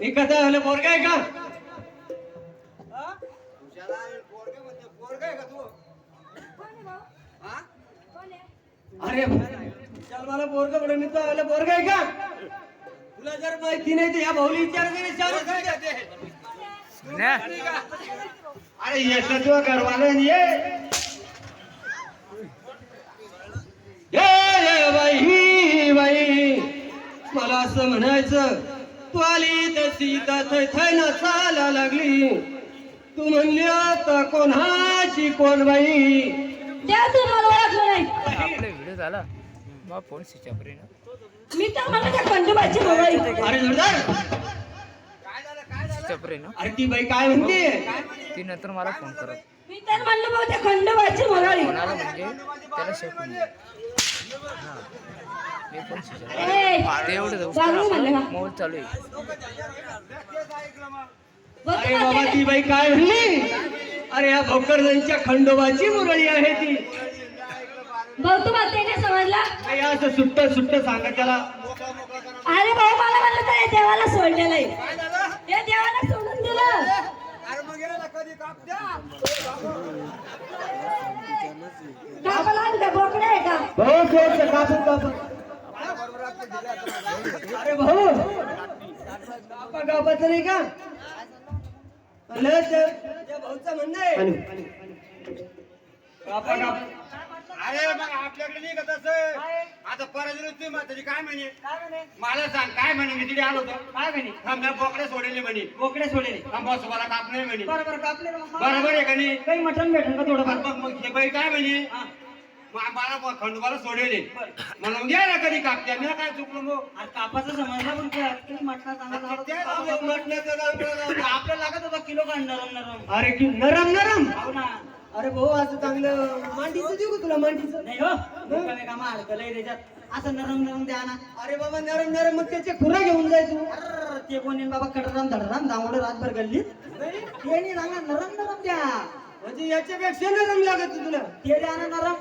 मी कथा झालं पोरगा आहे का अरे चल मला पोरगा पडे मी तर आलं पोरगा आहे का? तुला जर माहिती नाही तर या भाऊली विचार अरे येतं तुझं घरवालं ये. बाई बाई. मला असं म्हणायचं तू आली तर सीता थै थै चाला लागली। तू म्हणली आता कोणाची कोण बाई? त्या तू मला ओळखलं नाही. आपला व्हिडिओ झाला. मग फोन स्विच ऑफ रे ना. मी तर मला त्या खंडोबाची मोबाईल अरे जोरदार! स्विच ऑफ रे ना. अरे ती बाई काय म्हणते? ती नंतर मला फोन करत मी तर म्हणलं भाऊ त्या खंडोबाची मोबाईल म्हणजे त्याला हा. मी चालू आहे. अरे बाबा ती बाई काय म्हणली? अरे या भोकरदनच्या खंडोबाची मुरळी आहे ती? भाऊ तू म्हणते समजला? असं सुट्ट सुट्ट सांगा त्याला. अरे भाऊ मला म्हणलं तर हे देवाला सोडलेलं आहे. हे देवाला सोडून दिलं. कापाला बोकडं आहे का? भाऊ थोडं कापून कापून. अरे भाऊ कापा कापाचं नाही का? भाऊचं म्हणणं आहे. अरे मग आपल्याकडे नाही का तसं? आता परत तुम्ही म्हातारी काय म्हणे? मला सांग काय म्हणे? मी तिथे आलो होतो. काय म्हणे? थांब बोकडे सोडले म्हणे. बोकडे सोडले थांब बस मला काप नाही म्हणे. बरोबर कापले. बरोबर आहे का नाही? काही मटण भेटेल का थोडं मग मग हे बाई काय म्हणे? मला खंडोबाला सोडले मला घ्या ना कधी कापत्या मी काय चुकलो मग? अरे कापाचं समजलं पण ते चांगला. आपल्याला लागत होता किलो का नरम नरम. अरे की नरम नरम? हो ना. अरे भाऊ असं चांगलं मांडीचं देऊ का तुला मांडीचं? नाही हो कामं अडकलंय त्याच्यात. असं नरम नरम द्या ना. अरे बाबा नरम नरम मग त्याचे खुरा घेऊन जाय तू. कोणी बाबा? कडराम धडराम दांगोडे रातभर गल्लीत. ते नाही सांगा नरम नरम द्या. म्हणजे याच्यापेक्षा नरम लागत तुला. ते द्या ना नरम.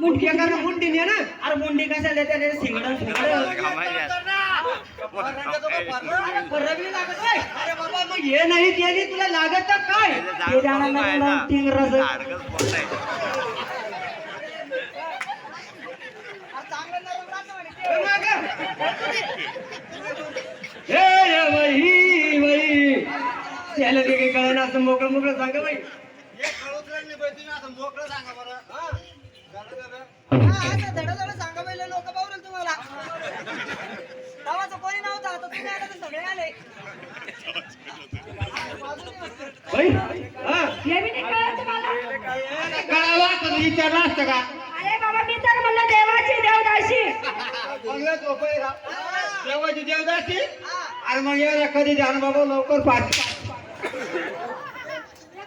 मुंडकी कारण मुंडी ने ना? अरे मुंडी कशाला देते रे सिंगडं. अरे बाबा मग हे नाही ते नाही तुला लागत काय? ते द्या ना. नरम नरम तीन रस हे मागं. हे या बाई बाई. त्याला ते काही कळलं असं मोकळं मोकळं सांगा बाई. हे मोकळं सांगा बरं. हा? का बे? सांगा पहिले लोक पावरेल तुम्हाला. गावाचं कोणी नव्हतं आता तुम्ही आला तर सगळे आले. बाई हा. मी नाही कळत तुम्हाला. कळालं असतं तर विचारलं असतं का? अरे बाबा मी तर म्हणलं देवाची देवदाशी बंगला झोपाय का? देवाची देवदासी? अरे मग यार कधी ध्यान बाबा लवकर पाठ. एक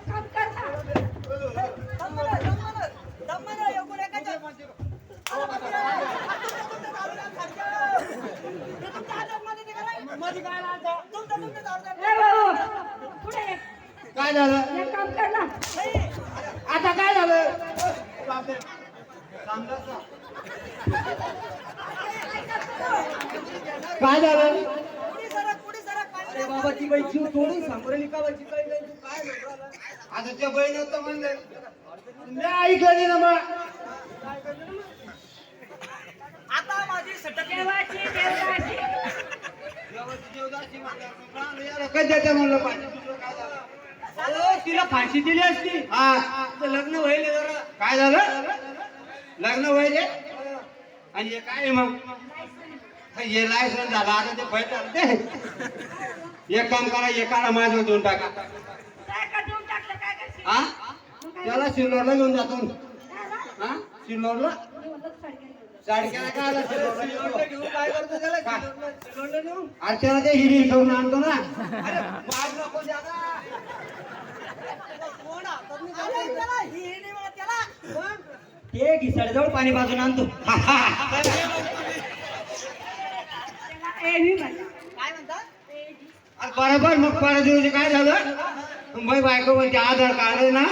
काम कर ना. दम मला, दम मला, दम मला, काय झालं? एक काम कर ना. आता काय झालं? काय झालं? अरे बाबा ती बाई जीव थोडी सांगोरेली का बाई काय नाही तू काय म्हणतो आला? आता त्या बहिणी तर म्हणले मी ऐकलं ना मग. आता माझी देवदासी म्हणलं पाहिजे तिला फाशी दिली असती. हा. लग्न व्हायला जरा. काय झालं? लग्न व्हायचे आणि हे काय मग? हे लायसन झालं. आता ते पैसे ते एक काम करा एक काढा माझं देऊन टाका. काय का देऊन टाकलं? काय करशील? हा? त्याला सिल्लोडला घेऊन जातो हा? सिल्लोडला साडक्याला काय आला सिल्लोडला. घेऊन काय करतो त्याला? काय? नेऊन? अरे ते हिरी ठेवून आणतो ना. मार नको. ते घिसडजवळ पाणी बाजून आणतो. अरे बरोबर मग परत दिवशी काय झालं? मुंबई बायको म्हणजे आधार कार्ड आहे ना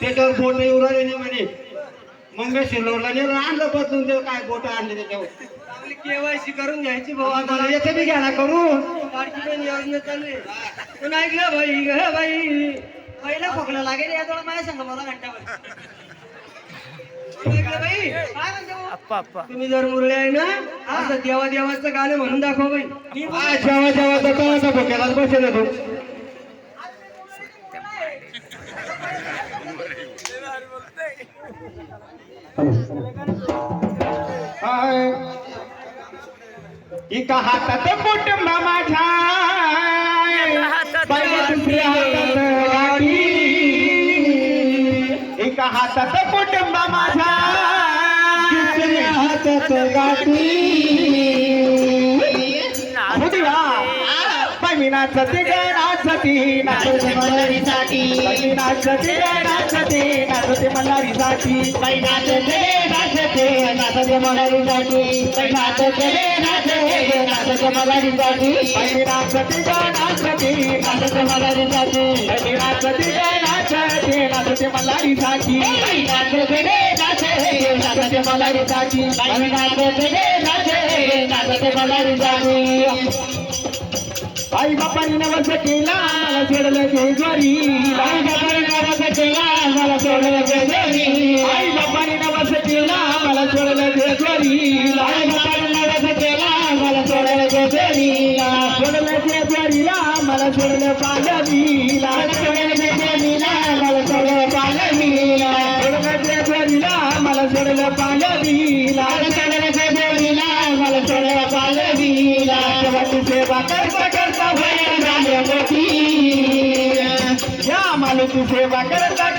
त्याच्यावर बोट राहिले नाही म्हणे. मग मी सिल्लोडला नेलं आणलं बदलून ते काय बोट आणले त्याच्यावर. केवायसी करून घ्यायची भाऊ येते बी घ्या ना करून बहीण योजना चालू आहे. पण ऐकलं बाई? ग बाई. पहिला खोकला लागेल या थोडं माझ्या सांगा मला घंटाभर. पण ऐकलं बाई? काय म्हणते भाऊ? अप्पा अप्पा तुम्ही जर मुरळे आहे ना असं देवा देवाचं गाणं म्हणून दाखवा बाई. मी हा, जेव्हा जेव्हा दुकानाचा भोक्यालाच बसेल तू. एका हातात कुटुंब माझ्या दुसऱ्या हातात गाठी एका हातात कुटुंब माझ्या दुसऱ्या हातात गाठी बाई नाचते ग नाचती नाचते मल्हारीसाठी नाचते ग नाचते नाचते मल्हारीसाठी बाई नाचते नाचते नाचते मल्हारीसाठी बाई नाचते नाचते नाचते मल्हारीसाठी बाई नाचते ग नाचते नाचते मल्हारीसाठी बाई नाचते ग नाचते नाचते मल्हारीसाठी बाई नाचते नाचते नाचते मल्हारीसाठी बाई नाचते नाचते नाचते मल्हारीसाठी आई बापाने नवस केला मला सोडलं जेजुरी आई बापाने नवस केला मला सोडलं जेजुरी आई बापाने नवस केला मला सोडलं जेजुरी आई बापाने नवस केला मला सोडलं जेजुरी सोडलं जेजुरीला मला सोडलं पालवीला सोडलं जेजुरीला मला सोडलं पालवीला सोडलं जेजुरीला मला सोडलं पालवीला सोडलं जेजुरीला मला सोडलं पालवीला सेवा करता करता भया झाल्या या सेवा करता